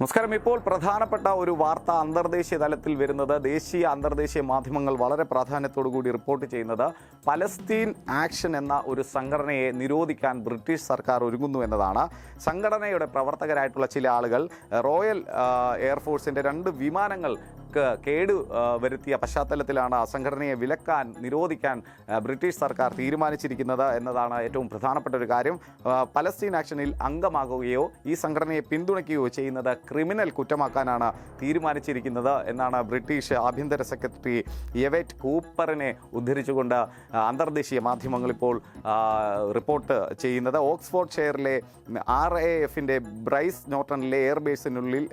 നമസ്കാരം. ഇപ്പോൾ പ്രധാനപ്പെട്ട ഒരു വാർത്ത അന്തർദേശീയ തലത്തിൽ വരുന്നത് ദേശീയ അന്തർദേശീയ മാധ്യമങ്ങൾ വളരെ പ്രാധാന്യത്തോടു കൂടി റിപ്പോർട്ട് ചെയ്യുന്നത് പലസ്തീൻ ആക്ഷൻ എന്ന ഒരു സംഘടനയെ നിരോധിക്കാൻ ബ്രിട്ടീഷ് സർക്കാർ ഒരുങ്ങുന്നു എന്നതാണ്. സംഘടനയുടെ പ്രവർത്തകരായിട്ടുള്ള ചില ആളുകൾ റോയൽ എയർഫോഴ്സിന്റെ രണ്ട് വിമാനങ്ങൾ കേട് വരുത്തിയ പശ്ചാത്തലത്തിലാണ് സംഘടനയെ വിലക്കാൻ നിരോധിക്കാൻ ബ്രിട്ടീഷ് സർക്കാർ തീരുമാനിച്ചിരിക്കുന്നത് എന്നതാണ് ഏറ്റവും പ്രധാനപ്പെട്ട ഒരു കാര്യം. പലസ്തീൻ ആക്ഷനിൽ അംഗമാകുകയോ ഈ സംഘടനയെ പിന്തുണയ്ക്കുകയോ ചെയ്യുന്നത് ക്രിമിനൽ കുറ്റമാക്കാനാണ് തീരുമാനിച്ചിരിക്കുന്നത് എന്നാണ് ബ്രിട്ടീഷ് ആഭ്യന്തര സെക്രട്ടറി യെവറ്റ് കൂപ്പറിനെ ഉദ്ധരിച്ചുകൊണ്ട് അന്തർദേശീയ മാധ്യമങ്ങൾ ഇപ്പോൾ റിപ്പോർട്ട് ചെയ്യുന്നത്. ഓക്സ്ഫോർഡ് ഷെയറിലെ ആർ എ എഫിന്റെ ബ്രൈസ് നോട്ടണിലെ എയർബേസിനുള്ളിൽ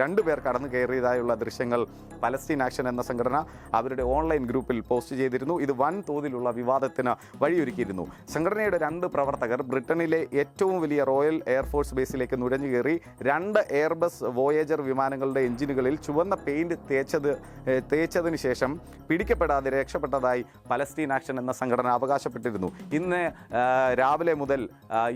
രണ്ടു പേർ കടന്നു കയറിയതായുള്ള ദൃശ്യങ്ങൾ പലസ്തീൻ ആക്ഷൻ എന്ന സംഘടന അവരുടെ ഓൺലൈൻ ഗ്രൂപ്പിൽ പോസ്റ്റ് ചെയ്തിരുന്നു. ഇത് വൻ തോതിലുള്ള വിവാദത്തിന് വഴിയൊരുക്കിയിരുന്നു. സംഘടനയുടെ രണ്ട് പ്രവർത്തകർ ബ്രിട്ടനിലെ ഏറ്റവും വലിയ റോയൽ എയർഫോഴ്സ് ബേസിലേക്ക് നുഴഞ്ഞു കയറി രണ്ട് എയർബസ് വോയേജർ വിമാനങ്ങളുടെ എഞ്ചിനുകളിൽ ചുവന്ന പെയിന്റ് തേച്ചത് തേച്ചതിന് ശേഷം പിടിക്കപ്പെടാതെ രക്ഷപ്പെട്ടതായി പലസ്തീൻ ആക്ഷൻ എന്ന സംഘടന അവകാശപ്പെട്ടിരുന്നു. ഇന്ന് രാവിലെ മുതൽ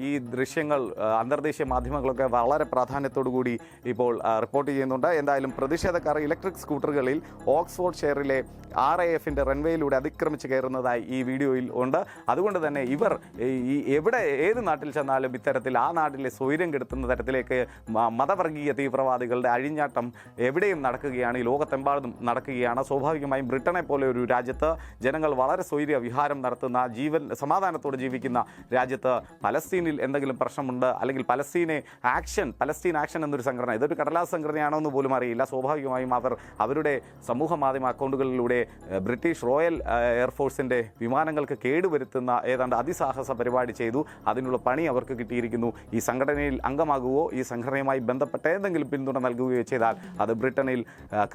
ഈ ദൃശ്യങ്ങൾ അന്തർദേശീയ മാധ്യമങ്ങളൊക്കെ വളരെ പ്രാധാന്യത്തോടു കൂടി ഇപ്പോൾ റിപ്പോർട്ട് ചെയ്യുന്നുണ്ട്. എന്തായാലും പ്രതിഷേധക്കാർ ഇലക്ട്രിക് സ്കൂട്ടറുകളിൽ ഓക്സ്ഫോർഡ് ഷെയറിലെ ആർ ഐ എഫിന്റെ റൺവേയിലൂടെ അതിക്രമിച്ച് കയറുന്നതായി ഈ വീഡിയോയിൽ ഉണ്ട്. അതുകൊണ്ട് തന്നെ ഇവർ ഈ- എവിടെ ഏത് നാട്ടിൽ ചെന്നാലും ഇത്തരത്തിൽ ആ നാട്ടിലെ സ്വൈര്യം കെടുത്തുന്ന തരത്തിലേക്ക് മതവർഗീയ തീവ്രവാദികളുടെ അഴിഞ്ഞാട്ടം എവിടെയും നടക്കുകയാണ് ഈ ലോകത്തെമ്പാടും നടക്കുകയാണ്. സ്വാഭാവികമായും ബ്രിട്ടനെ പോലെ ഒരു രാജ്യത്ത് ജനങ്ങൾ വളരെ സ്വൈര്യ വിഹാരം നടത്തുന്ന ജീവൻ സമാധാനത്തോടെ ജീവിക്കുന്ന രാജ്യത്ത് പലസ്തീനിൽ എന്തെങ്കിലും പ്രശ്നമുണ്ട് അല്ലെങ്കിൽ പലസ്തീനെ ആക്ഷൻ പലസ്തീൻ ആക്ഷൻ എന്നൊരു സംഘടന ഇതൊരു കടലാസ് സംഘടനയാണോ എന്ന് പോലും അറിയില്ല. സ്വാഭാവികമായും അവർ അവരുടെ സമൂഹ മാധ്യമ അക്കൗണ്ടുകളിലൂടെ ബ്രിട്ടീഷ് റോയൽ എയർഫോഴ്സിന്റെ വിമാനങ്ങൾക്ക് കേടുവരുത്തുന്ന ഏതാണ്ട് അതിസാഹസ പരിപാടി ചെയ്തു. അതിനുള്ള പണി അവർക്ക് കിട്ടിയിരിക്കുന്നു. ഈ സംഘടനയിൽ അംഗമാകുകയോ ഈ സംഘടനയുമായി ബന്ധപ്പെട്ട ഏതെങ്കിലും പിന്തുണ നൽകുകയോ ചെയ്താൽ അത് ബ്രിട്ടനിൽ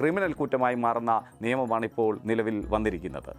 ക്രിമിനൽ കുറ്റമായി മാറുന്ന നിയമമാണ് ഇപ്പോൾ നിലവിൽ വന്നിരിക്കുന്നത്.